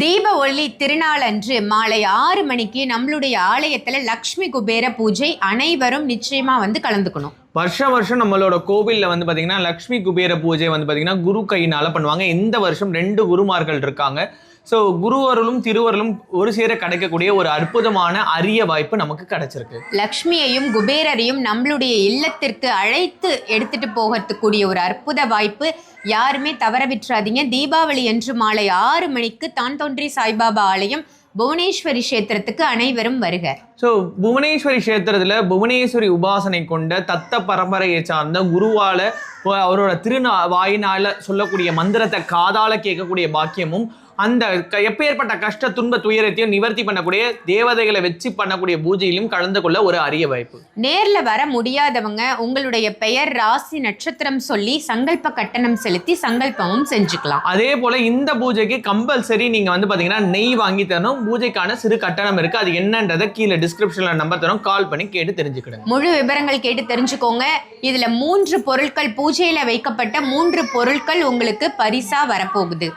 தீப ஒளி திருநாள் அன்று மாலை ஆறு மணிக்கு நம்மளுடைய ஆலயத்துல லக்ஷ்மி குபேர பூஜை அனைவரும் நிச்சயமா வந்து கலந்துக்கணும். வருஷம் வருஷம் நம்மளோட கோவிலில் வந்து பார்த்தீங்கன்னா லக்ஷ்மி குபேர பூஜை வந்து பார்த்தீங்கன்னா குரு கையினால் பண்ணுவாங்க. இந்த வருஷம் ரெண்டு குருமார்கள் இருக்காங்க. ஸோ குருவருளும் திருவருளும் ஒரு சேர கிடைக்கக்கூடிய ஒரு அற்புதமான அரிய வாய்ப்பு நமக்கு கிடைச்சிருக்கு. லக்ஷ்மியையும் குபேரரையும் நம்மளுடைய இல்லத்திற்கு அழைத்து எடுத்துட்டு போகக்கூடிய ஒரு அற்புத வாய்ப்பு. யாருமே தவற விட்டுறாதீங்க. தீபாவளி அன்று மாலை ஆறு மணிக்கு தான் தோன்றி சாய்பாபா ஆலயம் புவனேஸ்வரி கஷேத்திரத்துக்கு அனைவரும் வருக. ஸோ புவனேஸ்வரி கஷேத்திரத்துல புவனேஸ்வரி உபாசனை கொண்ட தத்த பரம்பரையை சார்ந்த குருவால அவரோட திருநா வாயினால சொல்லக்கூடிய மந்திரத்தை காதால கேட்கக்கூடிய பாக்கியமும் அந்த எப்பேற்பட்ட கஷ்ட துன்ப துயரத்தையும் நிவர்த்தி பண்ணக்கூடிய தேவதைகளை வச்சு பண்ணக்கூடிய பூஜையிலும் கலந்து கொள்ள ஒரு அரிய வாய்ப்பு. நேர்ல வர முடியாதவங்க உங்களுடைய பெயர் ராசி நட்சத்திரம் சொல்லி சங்கல்ப கட்டணம் செலுத்தி சங்கல்பமும் செஞ்சுக்கலாம். அதே போல இந்த பூஜைக்கு கம்பல்சரி நீங்க வந்து பாத்தீங்கன்னா நெய் வாங்கி தரணும். பூஜைக்கான சிறு கட்டணம் இருக்கு. அது என்னன்றதை கீழே டிஸ்கிரிப்ஷன்ல நம்பர் தரோம் கால் பண்ணி கேட்டு தெரிஞ்சுக்கிடுங்க. முழு விவரங்கள் கேட்டு தெரிஞ்சுக்கோங்க. இதுல மூன்று பொருட்கள் பூஜையில் வைக்கப்பட்ட மூன்று பொருட்கள் உங்களுக்கு பரிசா வரப்போகுது.